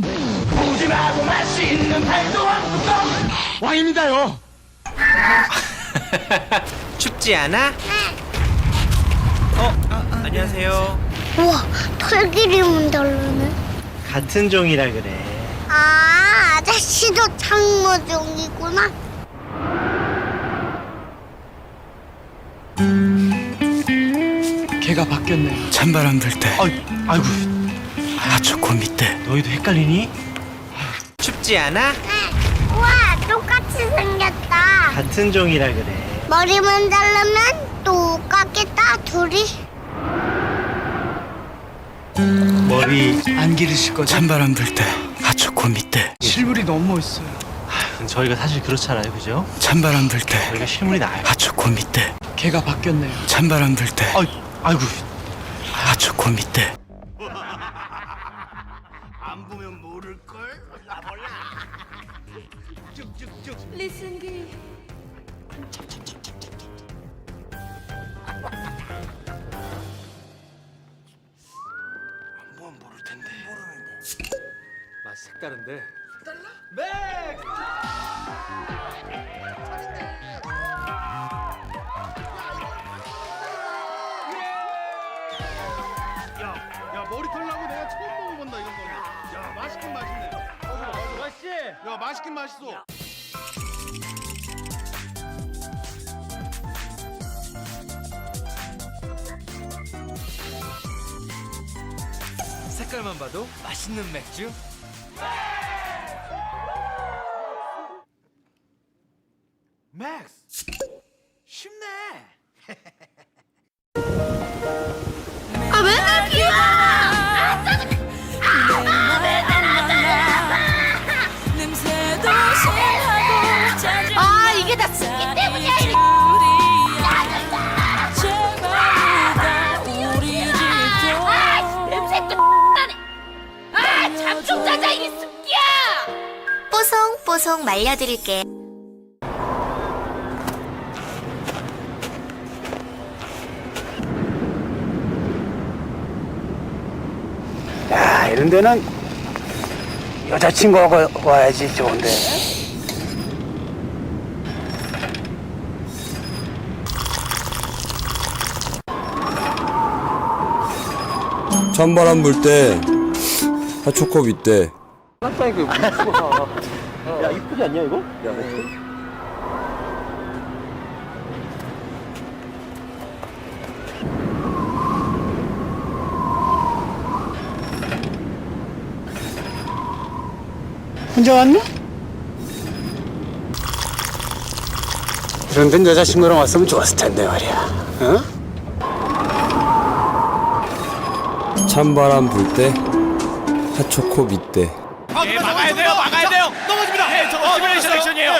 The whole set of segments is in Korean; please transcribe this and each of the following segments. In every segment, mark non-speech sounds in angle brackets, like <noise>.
푸짐하고 맛있는 팔도와 뚜껑 와인이다요 춥지 않아? 어, 안녕하세요. 우와, 털기름은 다르네. 같은 종이라 그래. 아, 아저씨도 창모종이구나. 걔가 바뀌었네 찬바람 불 때 아이, 아이고 하초코 밑에 너희도 헷갈리니? 춥지 않아? 우와, 똑같이 생겼다. 같은 종이라 그래. 머리만 자르면 똑같겠다, 둘이. 머리 안 기르실 거죠? 찬바람 불때 하초코 밑에 실물이 너무 멋있어요 저희가 사실 그렇잖아요, 그죠? 찬바람 불 때 저희가 실물이 나아요. 하초코 밑에 걔가 바뀌었네요 찬바람 불 때 아이, 아이고 하초코 밑에 색다른데. 야 머리털 나고 내가 처음 먹어본다 이런 거는. 야 맛있긴 맛있네. 맛있지? 야 맛있긴 맛있어. 색깔만 봐도 맛있는 맥주 맥스 아, 잠좀 자자, 이 습기야! 뽀송뽀송 말려드릴게. 야, 이런 데는 여자친구하고 와야지 좋은데. 찬바람 불 때 하초코 밑에 야, 이쁘지 않냐, 이거? 혼자 왔나? 이런 데는 여자친구랑 왔으면 좋았을 텐데 말이야. 어? 찬바람 불 때 하초코 밑에. 막아야 돼요 막아야 돼요. 넘어집니다. 네, 저거 시뮬레이션 액션이에요.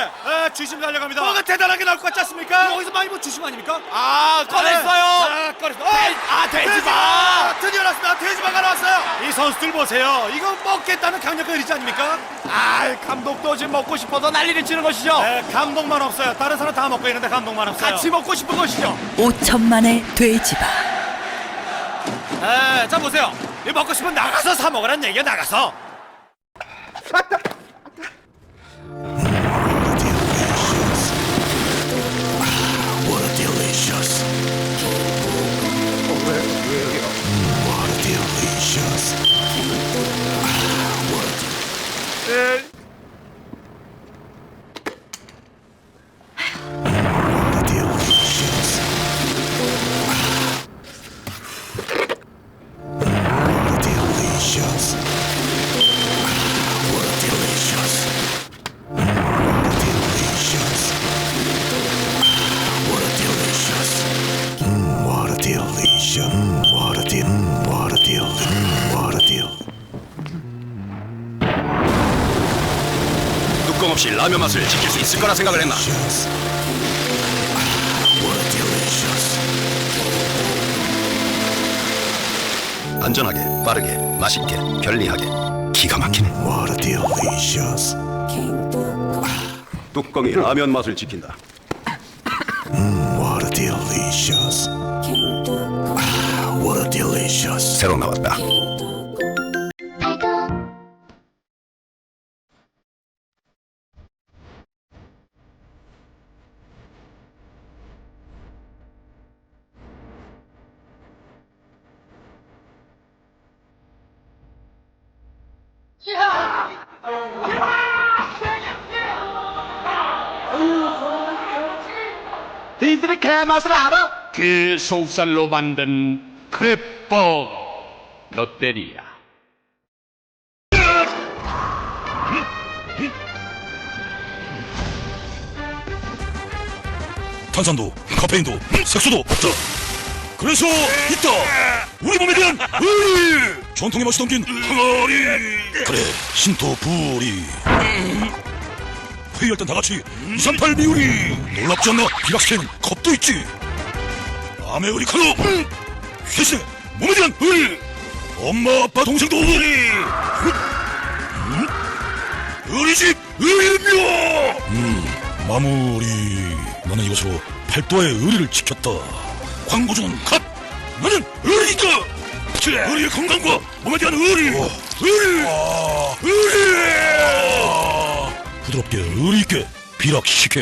주심 달려갑니다. 뭐가 대단하게 나올 것 같지 않습니까? 여기서 많이 본 주심 아닙니까? 아 꺼냈어요. 아 꺼냈어! 아 돼지바 드디어 나왔습니다. 돼지바가 나왔어요. 이 선수들 보세요. 이거 먹겠다는 강력한 의지 아닙니까? 아 감독도 지금 먹고 싶어서 난리를 치는 것이죠. 네, 감독만 없어요. 다른 사람 다 먹고 있는데 감독만 없어요. 같이 먹고 싶은 것이죠. 5천만의 돼지바. 에, 자 보세요. 이 먹고 싶으면 나가서 사 먹으란 얘기야 나가서. 뚜껑 없이 라면 맛을 지킬 수 있을 거라 생각을 했나? 안전하게, 빠르게, 맛있게, 편리하게, 기가 막히네. 뚜껑이 라면 맛을 지킨다. 새로 나왔다. 니들이 개맛을 알아? 그 속살로 만든 크랩버거 롯데리아 탄산도, 카페인도, 색소도 없다. 그래서 있다. 우리 몸에 대한 의리. 전통의 맛이 담긴 항아리. 그래, 신토 부리. 회의할 땐 다 같이 238 미우리. 놀랍지 않나? 비락시키는 컵도 있지. 남의 의리 칼로. 대신에 몸에 대한 의리. 엄마, 아빠, 동생도 의리. 음? 의리집 의리며. 음, 마무리. 나는 이것으로 팔도의 의리를 지켰다. 광고주는 컷! 나는 의리니까! 의리의 건강과 몸에 대한 의리! 의리! 의리! 부드럽게 의리있게 비락시켜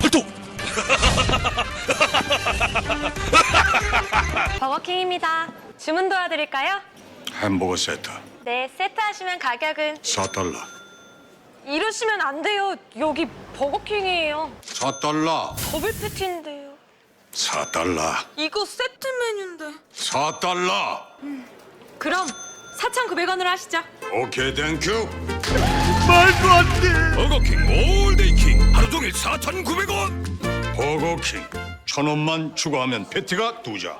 팔도! <laughs> 버거킹입니다. 주문 도와드릴까요? 햄버거 세트 네, 세트 하시면 가격은 4달러 이러시면 안 돼요. 여기 버거킹이에요. 4달러 더블 패티인데요. 4달러 이거 세트 메뉴인데 4달러 그럼 4,900원으로 하시죠. 오케이 땡큐 말도 안 돼. 버거킹 올데이킹 하루 종일 4,900원 버거킹 천 원만 추가하면 패티가 두 장